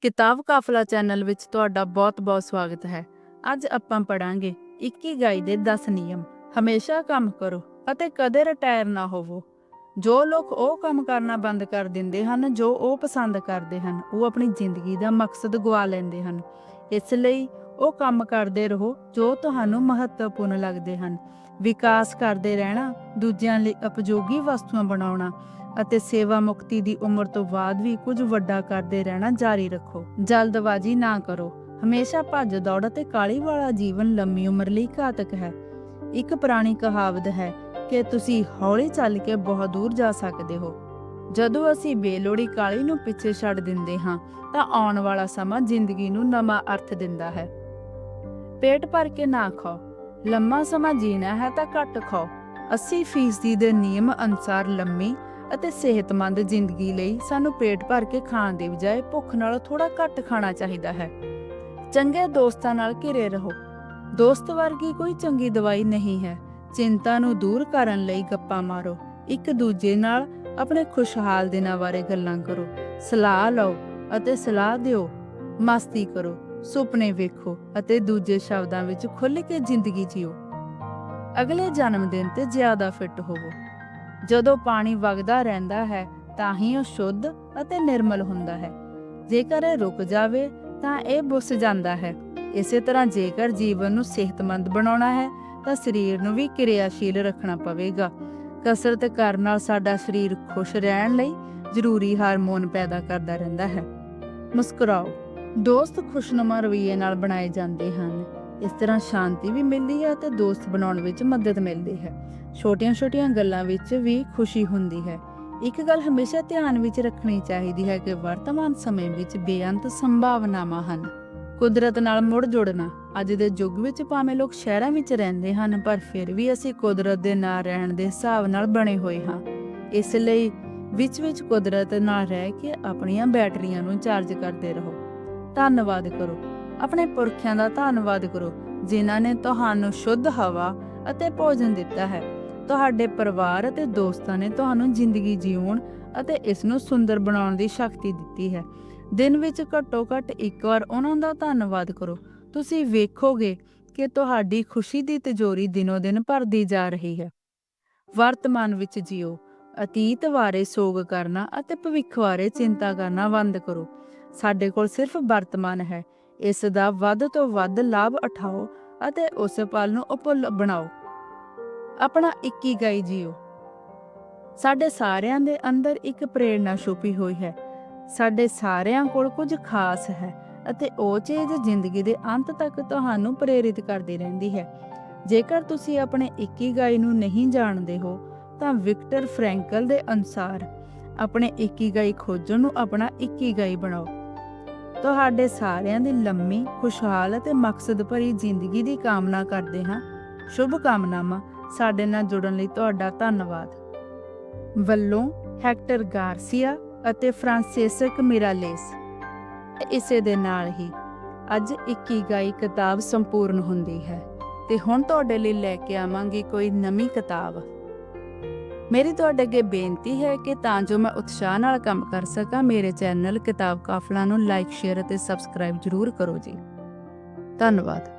ਕਿਤਾਬ ਕਾਫਲਾ ਚੈਨਲ ਵਿੱਚ ਤੁਹਾਡਾ ਬਹੁਤ-ਬਹੁਤ ਸਵਾਗਤ ਹੈ। ਅੱਜ ਆਪਾਂ ਪੜਾਂਗੇ ਇਕੀਗਾਈ ਦੇ 10 ਨਿਯਮ। ਹਮੇਸ਼ਾ ਕੰਮ ਕਰੋ ਅਤੇ ਕਦੇ ਰਿਟਾਇਰ ਨਾ ਹੋਵੋ। ਜੋ ਲੋਕ ਉਹ ਕੰਮ ਕਰਨਾ ਬੰਦ ਕਰ ਦਿੰਦੇ ਹਨ, ਜੋ ਉਹ ਪਸੰਦ ਕਰਦੇ ਹਨ, ਉਹ ਆਪਣੀ ਜ਼ਿੰਦਗੀ ਦਾ ਮਕਸਦ ਗਵਾ ਲੈਂਦੇ ਹਨ। ਇਸ ਲਈ ਉਹ ਕੰਮ ਕਰਦੇ ਰਹੋ ਜੋ ਤੁਹਾਨੂੰ ਮਹੱਤਵਪੂਰਨ ਲੱਗਦੇ ਹਨ। ਵਿਕਾਸ ਕਰਦੇ ਰਹਿਣਾ, ਦੂਜਿਆਂ ਲਈ ਉਪਯੋਗੀ ਵਸਤੂਆਂ ਬਣਾਉਣਾ ਅਤੇ ਸੇਵਾ ਮੁਕਤੀ ਦੀ ਉਮਰ ਤੋਂ ਬਾਅਦ ਵੀ ਕੁਝ ਵੱਡਾ ਕਰਦੇ ਰਹਿਣਾ ਜਾਰੀ ਰੱਖੋ। ਜਲਦਬਾਜ਼ੀ ਨਾ ਕਰੋ। ਹਮੇਸ਼ਾ ਭੱਜ ਦੌੜ ਅਤੇ ਕਾਲੀ ਵਾਲਾ ਜੀਵਨ ਲੰਮੀ ਉਮਰ ਲਈ ਘਾਤਕ ਹੈ। ਇੱਕ ਪੁਰਾਣੀ ਕਹਾਵਤ ਹੈ ਕਿ ਤੁਸੀਂ ਹੌਲੀ ਚੱਲ ਕੇ ਬਹੁਤ ਦੂਰ ਜਾ ਸਕਦੇ ਹੋ। ਜਦੋਂ ਅਸੀਂ ਬੇਲੋੜੀ ਕਾਲੀ ਨੂੰ ਪਿੱਛੇ ਛੱਡ ਦਿੰਦੇ ਹਾਂ, ਤਾਂ ਆਉਣ ਵਾਲਾ ਸਮਾਂ ਜ਼ਿੰਦਗੀ ਨੂੰ ਨਵਾਂ ਅਰਥ ਦਿੰਦਾ ਹੈ। ਪੇਟ ਭਰ ਕੇ ਨਾ ਖਾਓ। ਲੰਮਾ ਸਮਾਂ ਜੀਣਾ ਹੈ ਤਾਂ ਘੱਟ ਖਾਓ। 80% ਦੇ ਨਿਯਮ ਅਨੁਸਾਰ ਲੰਮੀ ਅਤੇ ਸਿਹਤਮੰਦ ਜ਼ਿੰਦਗੀ ਲਈ ਸਾਨੂੰ ਪੇਟ ਭਰ ਕੇ ਖਾਣ ਦੀ ਬਜਾਏ ਭੁੱਖ ਨਾਲ ਥੋੜਾ ਘੱਟ ਖਾਣਾ ਚਾਹੀਦਾ ਹੈ। ਚੰਗੇ ਦੋਸਤਾਂ ਨਾਲ ਘਿਰੇ ਰਹੋ। ਦੋਸਤ ਵਰਗੀ ਕੋਈ ਚੰਗੀ ਦਵਾਈ ਨਹੀਂ ਹੈ। ਚਿੰਤਾ ਨੂੰ ਦੂਰ ਕਰਨ ਲਈ ਗੱਪਾਂ ਮਾਰੋ। ਇੱਕ ਦੂਜੇ ਨਾਲ ਆਪਣੇ ਖੁਸ਼ਹਾਲ ਦਿਨਾਂ ਬਾਰੇ ਗੱਲਾਂ ਕਰੋ। ਸਲਾਹ ਲਓ ਅਤੇ ਸਲਾਹ ਦਿਓ। ਮਸਤੀ ਕਰੋ। ਸੁਪਨੇ ਵੇਖੋ ਅਤੇ ਦੂਜੇ ਸ਼ਬਦਾਂ ਵਿੱਚ ਖੁੱਲ੍ਹ ਕੇ ਜ਼ਿੰਦਗੀ ਜੀਓ। ਅਗਲੇ ਜਨਮ ਦਿਨ ਤੇ ਜ਼ਿਆਦਾ ਫਿੱਟ ਹੋਵੋ। ਜਦੋਂ ਪਾਣੀ ਵਗਦਾ ਰਹਿੰਦਾ ਹੈ, ਤਾਂ ਹੀ ਉਹ ਸ਼ੁੱਧ ਅਤੇ ਨਿਰਮਲ ਹੁੰਦਾ ਹੈ। ਜੇਕਰ ਇਹ ਰੁਕ ਜਾਵੇ, ਤਾਂ ਇਹ ਬੁੱਸ ਜਾਂਦਾ ਹੈ। ਇਸੇ ਤਰ੍ਹਾਂ ਜੇਕਰ ਜੀਵਨ ਨੂੰ ਸਿਹਤਮੰਦ ਬਣਾਉਣਾ ਹੈ, ਤਾਂ ਸਰੀਰ ਨੂੰ ਵੀ ਕਿਰਿਆਸ਼ੀਲ ਰੱਖਣਾ ਪਵੇਗਾ। ਕਸਰਤ ਕਰਨ ਨਾਲ ਸਾਡਾ ਸਰੀਰ ਖੁਸ਼ ਰਹਿਣ ਲਈ ਜ਼ਰੂਰੀ ਹਾਰਮੋਨ ਪੈਦਾ ਕਰਦਾ ਰਹਿੰਦਾ ਹੈ। ਮੁਸਕਰਾਓ। ਦੋਸਤ ਖੁਸ਼ਨੁਮਾ ਰਵੱਈਏ ਨਾਲ ਬਣਾਏ ਜਾਂਦੇ ਹਨ। ਇਸ ਤਰ੍ਹਾਂ ਸ਼ਾਂਤੀ ਵੀ ਮਿਲਦੀ ਹੈ ਅਤੇ ਦੋਸਤ ਬਣਾਉਣ ਵਿੱਚ ਮਦਦ ਮਿਲਦੀ ਹੈ। ਛੋਟੀਆਂ-ਛੋਟੀਆਂ ਗੱਲਾਂ ਵਿੱਚ ਵੀ ਖੁਸ਼ੀ ਹੁੰਦੀ ਹੈ। ਇੱਕ ਗੱਲ ਹਮੇਸ਼ਾ ਧਿਆਨ ਵਿੱਚ ਰੱਖਣੀ ਚਾਹੀਦੀ ਹੈ ਕਿ ਵਰਤਮਾਨ ਸਮੇਂ ਵਿੱਚ ਬੇਅੰਤ ਸੰਭਾਵਨਾਵਾਂ ਹਨ। ਕੁਦਰਤ ਨਾਲ ਮੁੜ ਜੁੜਨਾ, ਅੱਜ ਦੇ ਯੁੱਗ ਵਿੱਚ ਭਾਵੇਂ ਲੋਕ ਸ਼ਹਿਰਾਂ ਵਿੱਚ ਰਹਿੰਦੇ ਹਨ, ਪਰ ਫਿਰ ਵੀ ਅਸੀਂ ਕੁਦਰਤ ਦੇ ਨਾਲ ਰਹਿਣ ਦੇ ਹਿਸਾਬ ਨਾਲ ਬਣੇ ਹੋਏ ਹਾਂ। ਇਸ ਲਈ ਵਿੱਚ-ਵਿੱਚ ਕੁਦਰਤ ਨਾਲ ਰਹਿ ਕੇ ਆਪਣੀਆਂ ਬੈਟਰੀਆਂ ਨੂੰ ਚਾਰਜ ਕਰਦੇ ਰਹੋ। ਧੰਨਵਾਦ ਕਰੋ। ਆਪਣੇ ਪੁਰਖਿਆਂ ਦਾ ਧੰਨਵਾਦ ਕਰੋ, ਜਿਨ੍ਹਾਂ ਨੇ ਤੁਹਾਨੂੰ ਸ਼ੁੱਧ ਹਵਾ ਅਤੇ ਭੋਜਨ ਦਿੱਤਾ ਹੈ। ਤੁਹਾਡੇ ਪਰਿਵਾਰ ਅਤੇ ਦੋਸਤਾਂ ਨੇ ਤੁਹਾਨੂੰ ਜ਼ਿੰਦਗੀ ਜੀਉਣ ਅਤੇ ਇਸ ਨੂੰ ਸੁੰਦਰ ਬਣਾਉਣ ਦੀ ਸ਼ਕਤੀ ਦਿੱਤੀ ਹੈ। ਦਿਨ ਵਿੱਚ ਘੱਟੋ ਘੱਟ ਇੱਕ ਵਾਰ ਉਹਨਾਂ ਦਾ ਧੰਨਵਾਦ ਕਰੋ। ਤੁਸੀਂ ਵੇਖੋਗੇ ਕਿ ਤੁਹਾਡੀ ਖੁਸ਼ੀ ਦੀ ਤਿਜੋਰੀ ਦਿਨੋ ਦਿਨ ਭਰਦੀ ਜਾ ਰਹੀ ਹੈ। ਵਰਤਮਾਨ ਵਿੱਚ ਜਿਓ, ਅਤੀਤ ਬਾਰੇ ਸੋਗ ਕਰਨਾ ਅਤੇ ਭਵਿੱਖ ਬਾਰੇ ਚਿੰਤਾ ਕਰਨਾ ਬੰਦ ਕਰੋ। ਸਾਡੇ ਕੋਲ ਸਿਰਫ ਵਰਤਮਾਨ ਹੈ। ਇਸ ਦਾ ਵੱਧ ਤੋਂ ਵੱਧ ਲਾਭ ਉਠਾਓ ਅਤੇ ਉਸ ਪਲ ਨੂੰ ਉਪਲ ਬਣਾਓ। ਆਪਣਾ ਇੱਕੀ ਗਾਈ ਜੀਓ। ਸਾਡੇ ਸਾਰਿਆਂ ਦੇ ਅੰਦਰ ਇੱਕ ਪ੍ਰੇਰਣਾ ਛੁਪੀ ਹੋਈ ਹੈ। ਸਾਡੇ ਸਾਰਿਆਂ ਕੋਲ ਕੁਝ ਖਾਸ ਹੈ ਅਤੇ ਉਹ ਚੀਜ਼ ਜ਼ਿੰਦਗੀ ਦੇ ਅੰਤ ਤੱਕ ਤੁਹਾਨੂੰ ਪ੍ਰੇਰਿਤ ਕਰਦੀ ਰਹਿੰਦੀ ਹੈ। ਜੇਕਰ ਤੁਸੀਂ ਆਪਣੇ ਇਕੀਗਾਈ ਨੂੰ ਨਹੀਂ ਜਾਣਦੇ ਹੋ, ਤਾਂ ਵਿਕਟਰ ਫ੍ਰੈਂਕਲ ਦੇ ਅਨੁਸਾਰ ਆਪਣੇ ਇਕੀਗਾਈ ਖੋਜਣ ਨੂੰ ਆਪਣਾ ਇਕੀਗਾਈ ਬਣਾਓ। ਤੁਹਾਡੇ ਸਾਰਿਆਂ ਦੀ ਲੰਮੀ, ਖੁਸ਼ਹਾਲ ਅਤੇ ਮਕਸਦ ਭਰੀ ਜ਼ਿੰਦਗੀ ਦੀ ਕਾਮਨਾ ਕਰਦੇ ਹਾਂ। ਸ਼ੁਭ ਕਾਮਨਾਵਾਂ ਸਾਡੇ ਨਾਲ ਜੁੜਨ ਲਈ ਤੁਹਾਡਾ ਧੰਨਵਾਦ। ਵੱਲੋਂ ਹੈਕਟਰ ਗਾਰਸੀਆ ਅਤੇ ਫ੍ਰਾਂਸਿਸਕ ਮਿਰਾਲੇਸ, ਇਸੇ ਦੇ ਨਾਲ ਹੀ ਅੱਜ ਇਕੀਗਾਈ ਕਿਤਾਬ ਸੰਪੂਰਨ ਹੁੰਦੀ ਹੈ ਤੇ ਹੁਣ ਤੁਹਾਡੇ ਲਈ ਲੈ ਕੇ ਆਵਾਂਗੀ ਕੋਈ ਨਵੀਂ ਕਿਤਾਬ। ਮੇਰੀ ਤੁਹਾਡੇ ਅੱਗੇ ਬੇਨਤੀ ਹੈ ਕਿ ਤਾਂ ਜੋ ਮੈਂ ਉਤਸ਼ਾਹ ਨਾਲ ਕੰਮ ਕਰ ਸਕਾਂ, ਮੇਰੇ ਚੈਨਲ ਕਿਤਾਬ ਕਾਫਲਾ ਨੂੰ ਲਾਈਕ ਸ਼ੇਅਰ ਅਤੇ ਸਬਸਕ੍ਰਾਈਬ ਜ਼ਰੂਰ ਕਰੋ ਜੀ। ਧੰਨਵਾਦ।